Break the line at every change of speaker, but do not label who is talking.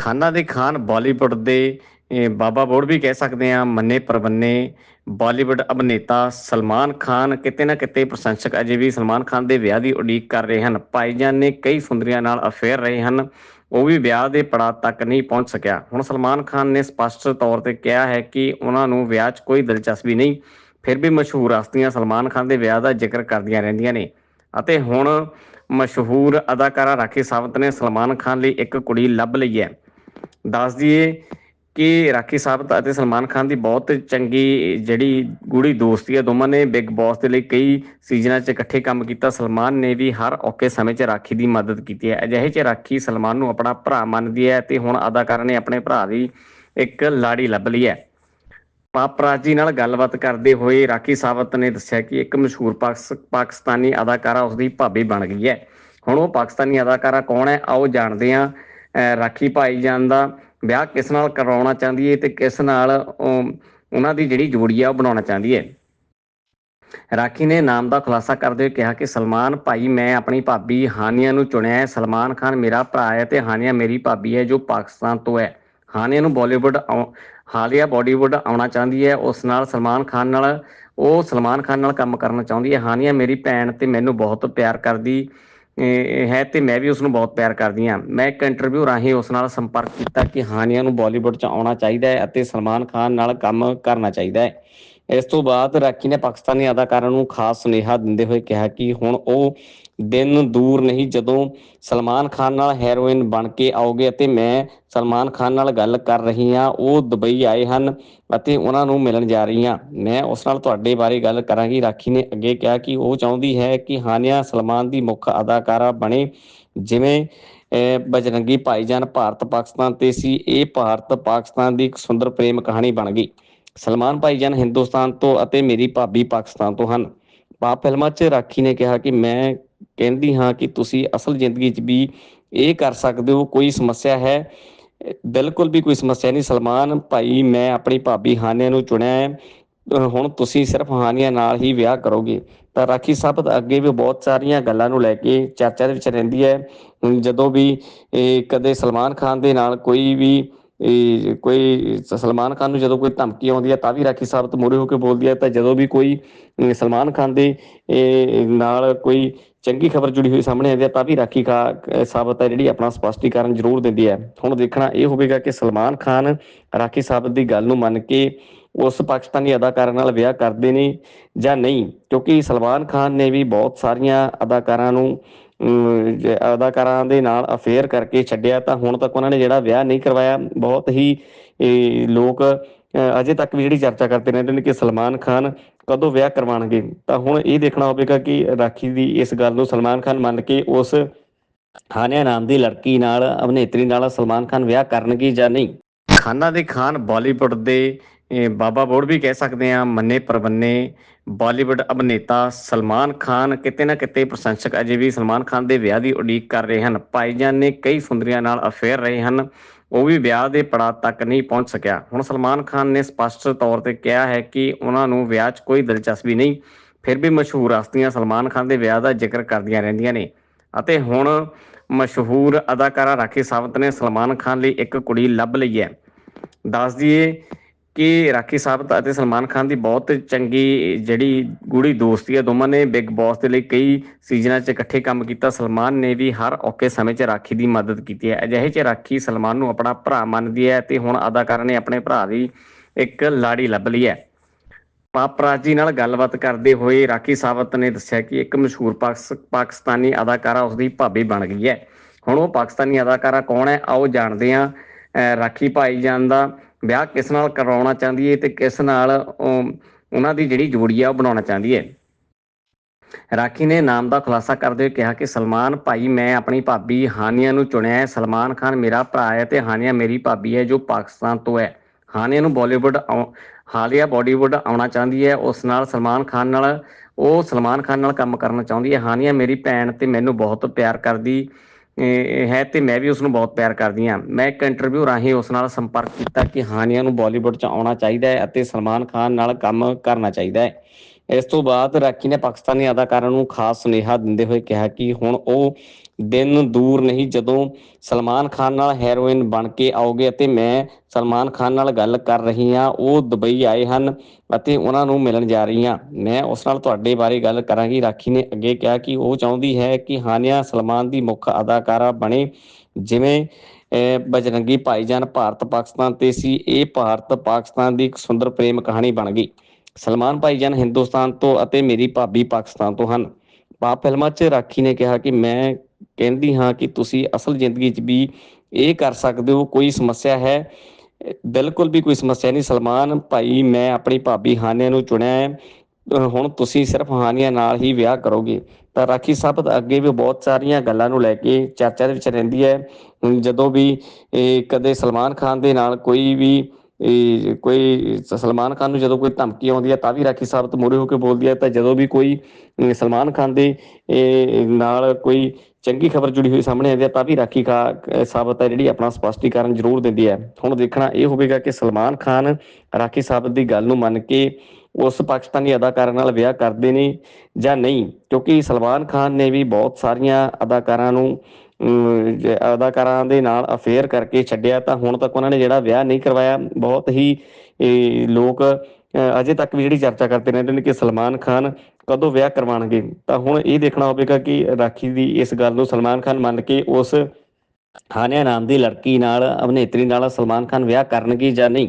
ਖਾਨਾ ਦੇ ਖਾਨ ਬਾਲੀਵੁੱਡ ਦੇ ਬਾਬਾ ਬੋੜ ਵੀ ਕਹਿ ਸਕਦੇ ਆ ਮੰਨੇ ਪਰਵੰਨੇ, ਬਾਲੀਵੁੱਡ ਅਭਿਨੇਤਾ ਸਲਮਾਨ ਖਾਨ ਕਿਤੇ ਨਾ ਕਿਤੇ ਪ੍ਰਸ਼ੰਸਕ ਅਜੇ ਵੀ ਸਲਮਾਨ ਖਾਨ ਦੇ ਵਿਆਹ ਦੀ ਉਡੀਕ ਕਰ ਰਹੇ ਹਨ। ਭਾਈਜਾਨ ਨੇ ਕਈ ਸੁੰਦਰੀਆਂ ਨਾਲ ਅਫੇਅਰ ਰਹੇ ਹਨ, ਉਹ ਵੀ ਵਿਆਹ ਦੇ ਪੜਾਅ ਤੱਕ ਨਹੀਂ ਪਹੁੰਚ ਸਕਿਆ। ਹੁਣ ਸਲਮਾਨ ਖਾਨ ਨੇ ਸਪਸ਼ਟ ਤੌਰ ਤੇ ਕਿਹਾ ਹੈ ਕਿ ਉਹਨਾਂ ਨੂੰ ਵਿਆਹ 'ਚ ਕੋਈ ਦਿਲਚਸਪੀ ਨਹੀਂ, ਫਿਰ ਵੀ ਮਸ਼ਹੂਰ ਹਸਤੀਆਂ ਸਲਮਾਨ ਖਾਨ ਦੇ ਵਿਆਹ ਦਾ ਜ਼ਿਕਰ ਕਰਦੀਆਂ ਰਹਿੰਦੀਆਂ ਨੇ। ਅਤੇ ਹੁਣ ਮਸ਼ਹੂਰ ਅਦਾਕਾਰਾ ਰਾਖੀ ਸਾਵੰਤ ਨੇ ਸਲਮਾਨ ਖਾਨ ਲਈ ਇੱਕ ਕੁੜੀ ਲੱਭ ਲਈ ਹੈ। ਦੱਸ ਦਈਏ ਕਿ ਰਾਖੀ ਸਾਵੰਤ ਅਤੇ ਸਲਮਾਨ ਖਾਨ ਦੀ ਬਹੁਤ ਚੰਗੀ ਜਿਹੜੀ ਗੂੜੀ ਦੋਸਤੀ ਹੈ, ਦੋਵਾਂ ਨੇ ਬਿਗ ਬੌਸ ਦੇ ਲਈ ਕਈ ਸੀਜ਼ਨਾਂ 'ਚ ਇਕੱਠੇ ਕੰਮ ਕੀਤਾ। ਸਲਮਾਨ ਨੇ ਵੀ ਹਰ ਔਕੇ ਸਮੇਂ 'ਚ ਰਾਖੀ ਦੀ ਮਦਦ ਕੀਤੀ ਹੈ। ਅਜਿਹੇ 'ਚ ਰਾਖੀ ਸਲਮਾਨ ਨੂੰ ਆਪਣਾ ਭਰਾ ਮੰਨਦੀ ਹੈ ਤੇ ਹੁਣ ਅਦਾਕਾਰ ਨੇ ਆਪਣੇ ਭਰਾ ਦੀ ਇੱਕ ਲਾੜੀ ਲੱਭ ਲਈ ਹੈ। ਪਾਪਰਾਜੀ ਨਾਲ ਗੱਲਬਾਤ ਕਰਦੇ ਹੋਏ ਰਾਖੀ ਸਾਵੰਤ ਨੇ ਦੱਸਿਆ ਕਿ ਇੱਕ ਮਸ਼ਹੂਰ ਪਾਕਸ- ਪਾਕਿਸਤਾਨੀ ਅਦਾਕਾਰਾ ਉਸਦੀ ਭਾਬੀ ਬਣ ਗਈ ਹੈ। ਹੁਣ ਉਹ ਪਾਕਿਸਤਾਨੀ ਅਦਾਕਾਰਾ ਕੌਣ ਹੈ? ਆਓ ਜਾਣਦੇ ਹਾਂ। ਅਹ ਰਾਖੀ ਭਾਈਜਾਨ ਦਾ, ਵਿਆਹ ਕਿਸ ਨਾਲ ਕਰਵਾਉਣਾ ਚਾਹੁੰਦੀ ਹੈ ਤੇ ਕਿਸ ਨਾਲ ਉਹਨਾਂ ਦੀ ਜਿਹੜੀ ਜੋੜੀ ਆ ਉਹ ਬਣਾਉਣਾ ਚਾਹੁੰਦੀ ਹੈ ਰਾਖੀ ਨੇ ਨਾਮ ਦਾ ਖੁਲਾਸਾ ਕਰਦੇ ਹੋਏ ਕਿਹਾ ਕਿ ਸਲਮਾਨ, ਭਾਈ, ਮੈਂ ਆਪਣੀ ਭਾਬੀ ਹਾਨੀਆ ਨੂੰ ਚੁਣਿਆ ਹੈ। ਸਲਮਾਨ ਖਾਨ ਮੇਰਾ ਭਰਾ ਹੈ ਤੇ ਹਾਨੀਆ ਮੇਰੀ ਭਾਬੀ ਹੈ ਜੋ ਪਾਕਿਸਤਾਨ ਤੋਂ ਹੈ। ਹਾਨੀਆ ਨੂੰ ਬਾਲੀਵੁੱਡ ਆਉ- ਹਾਲੀਆ ਬਾਲੀਵੁੱਡ ਆਉਣਾ ਚਾਹੁੰਦੀ ਹੈ। ਉਸ ਨਾਲ ਸਲਮਾਨ ਖਾਨ ਨਾਲ, ਉਹ ਸਲਮਾਨ ਖਾਨ ਨਾਲ ਕੰਮ ਕਰਨਾ ਚਾਹੁੰਦੀ ਹੈ। ਹਾਨੀਆ ਮੇਰੀ ਭੈਣ ਤੇ ਮੈਨੂੰ ਬਹੁਤ ਪਿਆਰ ਕਰਦੀ। ਹੈ ਤੇ ਮੈਂ ਵੀ ਉਸ ਨੂੰ ਬਹੁਤ ਪਿਆਰ ਕਰਦੀ ਹਾਂ। ਮੈਂ ਇੱਕ ਇੰਟਰਵਿਊ ਰਾਹੀਂ ਉਸ ਨਾਲ ਸੰਪਰਕ ਕੀਤਾ ਕਿ ਹਾਨੀਆ ਨੂੰ ਬਾਲੀਵੁੱਡ 'ਚ ਆਉਣਾ ਚਾਹੀਦਾ ਹੈ ਅਤੇ ਸਲਮਾਨ ਖਾਨ ਨਾਲ ਕੰਮ ਕਰਨਾ ਚਾਹੀਦਾ ਹੈ। ਇਸ ਤੋਂ ਬਾਅਦ ਰਾਖੀ ਨੇ ਪਾਕਿਸਤਾਨੀ ਅਦਾਕਾਰਾਂ ਨੂੰ ਖਾਸ ਸੁਨੇਹਾ ਦਿੰਦੇ ਹੋਏ ਕਿਹਾ ਕਿ ਹੁਣ ਉਹ ਦਿਨ ਦੂਰ ਨਹੀਂ ਜਦੋਂ ਸਲਮਾਨ ਖਾਨ ਨਾਲ ਹੈਰੋਇਨ ਬਣ ਕੇ ਆਓਗੇ ਅਤੇ ਮੈਂ ਸਲਮਾਨ ਖਾਨ ਨਾਲ ਗੱਲ ਕਰ ਰਹੀ ਹਾਂ ਉਹ ਦੁਬਈ ਆਏ ਹਨ ਅਤੇ ਉਹਨਾਂ ਨੂੰ ਮਿਲਣ ਜਾ ਰਹੀ ਹਾਂ ਮੈਂ ਉਸ ਨਾਲ ਤੁਹਾਡੇ ਬਾਰੇ ਗੱਲ ਕਰਾਂਗੀ। ਰਾਖੀ ਨੇ ਅੱਗੇ ਕਿਹਾ ਕਿ ਉਹ ਚਾਹੁੰਦੀ ਹੈ ਕਿ ਹਾਨੀਆ ਸਲਮਾਨ ਦੀ ਮੁੱਖ ਅਦਾਕਾਰਾ ਬਣੇ ਜਿਵੇਂ ਅਹ, ਬਜਰੰਗੀ ਭਾਈਜਾਨ ਭਾਰਤ ਪਾਕਿਸਤਾਨ ਤੇ ਸੀ। ਇਹ ਭਾਰਤ ਪਾਕਿਸਤਾਨ ਦੀ ਇੱਕ ਸੁੰਦਰ ਪ੍ਰੇਮ ਕਹਾਣੀ ਬਣ ਗਈ। ਸਲਮਾਨ ਭਾਈਜਾਨ ਹਿੰਦੁਸਤਾਨ ਤੋਂ ਅਤੇ ਮੇਰੀ ਭਾਬੀ ਪਾਕਿਸਤਾਨ ਤੋਂ ਹਨ। ਪਾਪ ਫਿਲਮਾਂ 'ਚ ਰਾਖੀ ਨੇ ਕਿਹਾ ਕਿ ਮੈਂ ਕਹਿੰਦੀ ਹਾਂ ਕਿ ਤੁਸੀਂ ਅਸਲ ਜ਼ਿੰਦਗੀ 'ਚ ਵੀ ਇਹ ਕਰ ਸਕਦੇ ਹੋ, ਕੋਈ ਸਮੱਸਿਆ ਹੈ। ਬਿਲਕੁਲ ਵੀ ਕੋਈ ਸਮੱਸਿਆ ਨਹੀਂ। ਸਲਮਾਨ ਭਾਈ, ਮੈਂ ਆਪਣੀ ਭਾਬੀ ਹਾਨੀਆ ਨੂੰ ਚੁਣਿਆ ਹੈ। ਹੁਣ ਤੁਸੀਂ ਸਿਰਫ ਹਾਨੀਆ ਨਾਲ ਹੀ ਵਿਆਹ ਕਰੋਗੇ। ਤਾਂ ਰਾਖੀ ਸਾਹਿਬ ਅੱਗੇ ਵੀ ਬਹੁਤ ਸਾਰੀਆਂ ਗੱਲਾਂ ਨੂੰ ਲੈ ਕੇ ਚਰਚਾ ਦੇ ਵਿੱਚ ਰਹਿੰਦੀ ਹੈ। ਜਦੋਂ ਵੀ ਇਹ ਕਦੇ ਸਲਮਾਨ ਖਾਨ ਦੇ ਨਾਲ ਕੋਈ ਵੀ ਇਹ ਕੋਈ ਸਲਮਾਨ ਖਾਨ ਨੂੰ ਜਦੋਂ ਕੋਈ ਧਮਕੀ ਆਉਂਦੀ ਹੈ ਤਾਂ ਵੀ ਰਾਖੀ ਸਾਹਿਬ ਤੋਂ ਮੂਹਰੇ ਹੋ ਕੇ ਬੋਲਦੀ ਹੈ, ਤਾਂ ਜਦੋਂ ਵੀ ਕੋਈ ਸਲਮਾਨ ਖਾਨ ਦੇ ਨਾਲ ਕੋਈ ਚੰਗੀ ਖਬਰ ਜੁੜੀ ਹੋਈ ਸਾਹਮਣੇ ਆਉਂਦੀ ਹੈ ਤਾਂ ਵੀ ਰਾਖੀ ਖਾ ਸਾਬਤ ਹੈ ਜਿਹੜੀ ਆਪਣਾ ਸਪਸ਼ਟੀਕਰਨ ਜ਼ਰੂਰ ਦਿੰਦੀ ਹੈ। ਹੁਣ ਦੇਖਣਾ ਇਹ ਹੋਵੇਗਾ ਕਿ ਸਲਮਾਨ ਖਾਨ ਰਾਖੀ ਸਾਬਤ ਦੀ ਗੱਲ ਨੂੰ ਮੰਨ ਕੇ ਉਸ ਪਾਕਿਸਤਾਨੀ ਅਦਾਕਾਰਾ ਨਾਲ ਵਿਆਹ ਕਰਦੇ ਨੇ ਜਾਂ ਨਹੀਂ, ਕਿਉਂਕਿ ਸਲਮਾਨ ਖਾਨ ਨੇ ਵੀ ਬਹੁਤ ਸਾਰੀਆਂ ਅਦਾਕਾਰਾਂ ਨੂੰ ਅਦਾਕਾਰਾਂ ਦੇ ਨਾਲ ਅਫੇਅਰ ਕਰਕੇ ਛੱਡਿਆ ਤਾਂ ਹੁਣ ਤੱਕ ਉਹਨਾਂ ਨੇ ਜਿਹੜਾ ਵਿਆਹ ਨਹੀਂ ਕਰਵਾਇਆ, ਬਹੁਤ ਹੀ ਲੋਕ ਅਜੇ ਤੱਕ ਵੀ ਜਿਹੜੀ ਚਰਚਾ ਕਰਦੇ ਰਹਿੰਦੇ ਨੇ ਕਿ ਸਲਮਾਨ ਖਾਨ ਕਦੋਂ ਵਿਆਹ ਕਰਵਾਉਣਗੇ। ਤਾਂ ਹੁਣ ਇਹ ਦੇਖਣਾ ਹੋਵੇਗਾ ਕਿ ਰਾਖੀ ਦੀ ਇਸ ਗੱਲ ਨੂੰ ਸਲਮਾਨ ਖਾਨ ਮੰਨ ਕੇ ਉਸ ਹਾਨਿਆ ਨਾਮ ਦੀ ਲੜਕੀ ਨਾਲ, ਅਭਿਨੇਤਰੀ ਨਾਲ ਸਲਮਾਨ ਖਾਨ ਵਿਆਹ ਕਰਨਗੇ ਜਾਂ ਨਹੀਂ। ਖਾਨਾ ਦੇ ਖਾਨ ਬਾਲੀਵੁੱਡ ਦੇ ਬਾਬਾ ਬੋੜ ਵੀ ਕਹਿ ਸਕਦੇ ਆ ਮੰਨੇ ਪਰਵੰਨੇ, ਬਾਲੀਵੁੱਡ ਅਭਿਨੇਤਾ ਸਲਮਾਨ ਖਾਨ ਕਿਤੇ ਨਾ ਕਿਤੇ ਪ੍ਰਸ਼ੰਸਕ ਅਜੇ ਵੀ ਸਲਮਾਨ ਖਾਨ ਦੇ ਵਿਆਹ ਦੀ ਉਡੀਕ ਕਰ ਰਹੇ ਹਨ। ਭਾਈਜਾਨ ਨੇ ਕਈ ਸੁੰਦਰੀਆਂ ਨਾਲ ਅਫੇਅਰ ਰਹੇ ਹਨ। ਉਹ ਵੀ ਵਿਆਹ ਦੇ ਪੜਾਅ ਤੱਕ ਨਹੀਂ ਪਹੁੰਚ ਸਕਿਆ। ਹੁਣ ਸਲਮਾਨ ਖਾਨ ਨੇ ਸਪਸ਼ਟ ਤੌਰ ਤੇ ਕਿਹਾ ਹੈ ਕਿ ਉਹਨਾਂ ਨੂੰ ਵਿਆਹ 'ਚ ਕੋਈ ਦਿਲਚਸਪੀ ਨਹੀਂ, ਫਿਰ ਵੀ ਮਸ਼ਹੂਰ ਹਸਤੀਆਂ ਸਲਮਾਨ ਖਾਨ ਦੇ ਵਿਆਹ ਦਾ ਜ਼ਿਕਰ ਕਰਦੀਆਂ ਰਹਿੰਦੀਆਂ ਨੇ। ਅਤੇ ਹੁਣ ਮਸ਼ਹੂਰ ਅਦਾਕਾਰਾ ਰਾਖੀ ਸਾਵੰਤ ਨੇ ਸਲਮਾਨ ਖਾਨ ਲਈ ਇੱਕ ਕੁੜੀ ਲੱਭ ਲਈ ਹੈ। ਦੱਸ ਦਈਏ ਕਿ ਰਾਖੀ ਸਾਵੰਤ ਅਤੇ ਸਲਮਾਨ ਖਾਨ ਦੀ ਬਹੁਤ ਚੰਗੀ ਜਿਹੜੀ ਗੂੜੀ ਦੋਸਤੀ ਹੈ, ਦੋਵਾਂ ਨੇ ਬਿਗ ਬੌਸ ਦੇ ਲਈ ਕਈ ਸੀਜ਼ਨਾਂ 'ਚ ਇਕੱਠੇ ਕੰਮ ਕੀਤਾ। ਸਲਮਾਨ ਨੇ ਵੀ ਹਰ ਔਕੇ ਸਮੇਂ 'ਚ ਰਾਖੀ ਦੀ ਮਦਦ ਕੀਤੀ ਹੈ। ਅਜਿਹੇ 'ਚ ਰਾਖੀ ਸਲਮਾਨ ਨੂੰ ਆਪਣਾ ਭਰਾ ਮੰਨਦੀ ਹੈ ਤੇ ਹੁਣ ਅਦਾਕਾਰਾ ਨੇ ਆਪਣੇ ਭਰਾ ਦੀ ਇੱਕ ਲਾੜੀ ਲੱਭ ਲਈ ਹੈ। ਪਾਪਰਾਜੀ ਨਾਲ ਗੱਲਬਾਤ ਕਰਦੇ ਹੋਏ ਰਾਖੀ ਸਾਵੰਤ ਨੇ ਦੱਸਿਆ ਕਿ ਇੱਕ ਮਸ਼ਹੂਰ ਪਾਕਿਸ- ਪਾਕਿਸਤਾਨੀ ਅਦਾਕਾਰਾ ਉਸਦੀ ਭਾਬੀ ਬਣ ਗਈ ਹੈ। ਹੁਣ ਉਹ ਪਾਕਿਸਤਾਨੀ ਅਦਾਕਾਰਾ ਕੌਣ ਹੈ? ਆਓ ਜਾਣਦੇ ਹਾਂ, ਅਹ ਰਾਖੀ ਭਾਈਜਾਨ ਦਾ ਵਿਆਹ ਕਿਸ ਨਾਲ ਕਰਵਾਉਣਾ ਚਾਹੁੰਦੀ ਹੈ ਤੇ ਕਿਸ ਨਾਲ ਉਹਨਾਂ ਦੀ ਜਿਹੜੀ ਜੋੜੀ ਆ ਉਹ ਬਣਾਉਣਾ ਚਾਹੁੰਦੀ ਹੈ ਰਾਖੀ ਨੇ ਨਾਮ ਦਾ ਖੁਲਾਸਾ ਕਰਦੇ ਹੋਏ ਕਿਹਾ ਕਿ ਸਲਮਾਨ, ਭਾਈ ਮੈਂ ਆਪਣੀ ਭਾਬੀ ਹਾਨੀਆ ਨੂੰ ਚੁਣਿਆ ਹੈ। ਸਲਮਾਨ ਖਾਨ ਮੇਰਾ ਭਰਾ ਹੈ ਤੇ ਹਾਨੀਆ ਮੇਰੀ ਭਾਬੀ ਹੈ ਜੋ ਪਾਕਿਸਤਾਨ ਤੋਂ ਹੈ। ਹਾਨੀਆ ਨੂੰ ਬਾਲੀਵੁੱਡ ਆਉ- ਹਾਲੀਆ ਬਾਲੀਵੁੱਡ ਆਉਣਾ ਚਾਹੁੰਦੀ ਹੈ। ਉਸ ਨਾਲ ਸਲਮਾਨ ਖਾਨ ਨਾਲ, ਉਹ ਸਲਮਾਨ ਖਾਨ ਨਾਲ ਕੰਮ ਕਰਨਾ ਚਾਹੁੰਦੀ ਹੈ। ਹਾਨੀਆ ਮੇਰੀ ਭੈਣ ਤੇ ਮੈਨੂੰ ਬਹੁਤ ਪਿਆਰ ਕਰਦੀ। ਹੈ ਤੇ ਮੈਂ ਵੀ ਉਸ ਨੂੰ ਬਹੁਤ ਪਿਆਰ ਕਰਦੀ ਹਾਂ। ਮੈਂ ਇੱਕ ਇੰਟਰਵਿਊ ਰਾਹੀਂ ਉਸ ਨਾਲ ਸੰਪਰਕ ਕੀਤਾ ਕਿ ਹਾਨੀਆ ਨੂੰ ਬਾਲੀਵੁੱਡ 'ਚ ਆਉਣਾ ਚਾਹੀਦਾ ਹੈ ਅਤੇ ਸਲਮਾਨ ਖਾਨ ਨਾਲ ਕੰਮ ਕਰਨਾ ਚਾਹੀਦਾ ਹੈ। ਇਸ ਤੋਂ ਬਾਅਦ ਰਾਖੀ ਨੇ ਪਾਕਿਸਤਾਨੀ ਅਦਾਕਾਰਾਂ ਨੂੰ ਖਾਸ ਸੁਨੇਹਾ ਦਿੰਦੇ ਹੋਏ ਕਿਹਾ ਕਿ ਹੁਣ ਉਹ ਦਿਨ ਦੂਰ ਨਹੀਂ ਜਦੋਂ ਸਲਮਾਨ ਖਾਨ ਨਾਲ ਹੈਰੋਇਨ ਬਣ ਕੇ ਆਓਗੇ ਅਤੇ ਮੈਂ ਸਲਮਾਨ ਖਾਨ ਨਾਲ ਗੱਲ ਕਰ ਰਹੀ ਹਾਂ ਉਹ ਦੁਬਈ ਆਏ ਹਨ ਅਤੇ ਉਹਨਾਂ ਨੂੰ ਮਿਲਣ ਜਾ ਰਹੀ ਹਾਂ ਮੈਂ ਉਸ ਨਾਲ ਤੁਹਾਡੇ ਬਾਰੇ ਗੱਲ ਕਰਾਂਗੀ। ਰਾਖੀ ਨੇ ਅੱਗੇ ਕਿਹਾ ਕਿ ਉਹ ਚਾਹੁੰਦੀ ਹੈ ਕਿ ਹਾਨੀਆ ਸਲਮਾਨ ਦੀ ਮੁੱਖ ਅਦਾਕਾਰਾ ਬਣੇ ਜਿਵੇਂ ਅਹ, ਬਜਰੰਗੀ ਭਾਈਜਾਨ ਭਾਰਤ ਪਾਕਿਸਤਾਨ ਤੇ ਸੀ। ਇਹ ਭਾਰਤ ਪਾਕਿਸਤਾਨ ਦੀ ਇੱਕ ਸੁੰਦਰ ਪ੍ਰੇਮ ਕਹਾਣੀ ਬਣ ਗਈ। ਸਲਮਾਨ ਭਾਈਜਾਨ ਹਿੰਦੁਸਤਾਨ ਤੋਂ ਅਤੇ ਮੇਰੀ ਭਾਬੀ ਪਾਕਿਸਤਾਨ ਤੋਂ ਹਨ। ਪਾਪ ਫਿਲਮਾਂ 'ਚ ਰਾਖੀ ਨੇ ਕਿਹਾ ਕਿ ਮੈਂ ਕਹਿੰਦੀ ਹਾਂ ਕਿ ਤੁਸੀਂ ਅਸਲ ਜ਼ਿੰਦਗੀ 'ਚ ਵੀ ਇਹ ਕਰ ਸਕਦੇ ਹੋ, ਕੋਈ ਸਮੱਸਿਆ ਹੈ। ਬਿਲਕੁਲ ਵੀ ਕੋਈ ਸਮੱਸਿਆ ਨਹੀਂ। ਸਲਮਾਨ ਭਾਈ, ਮੈਂ ਆਪਣੀ ਭਾਬੀ ਹਾਨੀਆ ਨੂੰ ਚੁਣਿਆ ਹੈ। ਹੁਣ ਤੁਸੀਂ ਸਿਰਫ ਹਾਨੀਆ ਨਾਲ ਹੀ ਵਿਆਹ ਕਰੋਗੇ। ਤਾਂ ਰਾਖੀ ਸਾਹਿਬ ਅੱਗੇ ਵੀ ਬਹੁਤ ਸਾਰੀਆਂ ਗੱਲਾਂ ਨੂੰ ਲੈ ਕੇ ਚਰਚਾ ਦੇ ਵਿੱਚ ਰਹਿੰਦੀ ਹੈ। ਜਦੋਂ ਵੀ ਇਹ ਕਦੇ ਸਲਮਾਨ ਖਾਨ ਦੇ ਨਾਲ ਕੋਈ ਵੀ ਇਹ ਕੋਈ ਸਲਮਾਨ ਖਾਨ ਨੂੰ ਜਦੋਂ ਕੋਈ ਧਮਕੀ ਆਉਂਦੀ ਹੈ ਤਾਂ ਵੀ ਰਾਖੀ ਸਾਹਿਬ ਤੋਂ ਮੂਹਰੇ ਹੋ ਕੇ ਬੋਲਦੀ ਹੈ, ਤਾਂ ਜਦੋਂ ਵੀ ਕੋਈ ਸਲਮਾਨ ਖਾਨ ਦੇ ਨਾਲ ਕੋਈ ਚੰਗੀ ਖਬਰ ਜੁੜੀ ਹੋਈ ਸਾਹਮਣੇ ਆਉਂਦੀ ਹੈ ਤਾਂ ਵੀ ਰਾਖੀ ਖਾ ਸਾਬਤ ਹੈ ਜਿਹੜੀ ਆਪਣਾ ਸਪਸ਼ਟੀਕਰਨ ਜ਼ਰੂਰ ਦਿੰਦੀ ਹੈ। ਹੁਣ ਦੇਖਣਾ ਇਹ ਹੋਵੇਗਾ ਕਿ ਸਲਮਾਨ ਖਾਨ ਰਾਖੀ ਸਾਬਤ ਦੀ ਗੱਲ ਨੂੰ ਮੰਨ ਕੇ ਉਸ ਪਾਕਿਸਤਾਨੀ ਅਦਾਕਾਰਾ ਨਾਲ ਵਿਆਹ ਕਰਦੇ ਨੇ ਜਾਂ ਨਹੀਂ, ਕਿਉਂਕਿ ਸਲਮਾਨ ਖਾਨ ਨੇ ਵੀ ਬਹੁਤ ਸਾਰੀਆਂ ਅਦਾਕਾਰਾਂ ਨੂੰ ਅਦਾਕਾਰਾਂ ਦੇ ਨਾਲ ਅਫੇਅਰ ਕਰਕੇ ਛੱਡਿਆ ਤਾਂ ਹੁਣ ਤੱਕ ਉਹਨਾਂ ਨੇ ਜਿਹੜਾ ਵਿਆਹ ਨਹੀਂ ਕਰਵਾਇਆ, ਬਹੁਤ ਹੀ ਲੋਕ ਅਜੇ ਤੱਕ ਵੀ ਜਿਹੜੀ ਚਰਚਾ ਕਰਦੇ ਰਹਿੰਦੇ ਨੇ ਕਿ ਸਲਮਾਨ ਖਾਨ ਕਦੋਂ ਵਿਆਹ ਕਰਵਾਉਣਗੇ। ਤਾਂ ਹੁਣ ਇਹ ਦੇਖਣਾ ਹੋਵੇਗਾ ਕਿ ਰਾਖੀ ਦੀ ਇਸ ਗੱਲ ਨੂੰ ਸਲਮਾਨ ਖਾਨ ਮੰਨ ਕੇ ਉਸ ਹਾਨਿਆ ਨਾਮ ਦੀ ਲੜਕੀ ਨਾਲ, ਅਭਿਨੇਤਰੀ ਨਾਲ ਸਲਮਾਨ ਖਾਨ ਵਿਆਹ ਕਰਨਗੇ ਜਾਂ ਨਹੀਂ।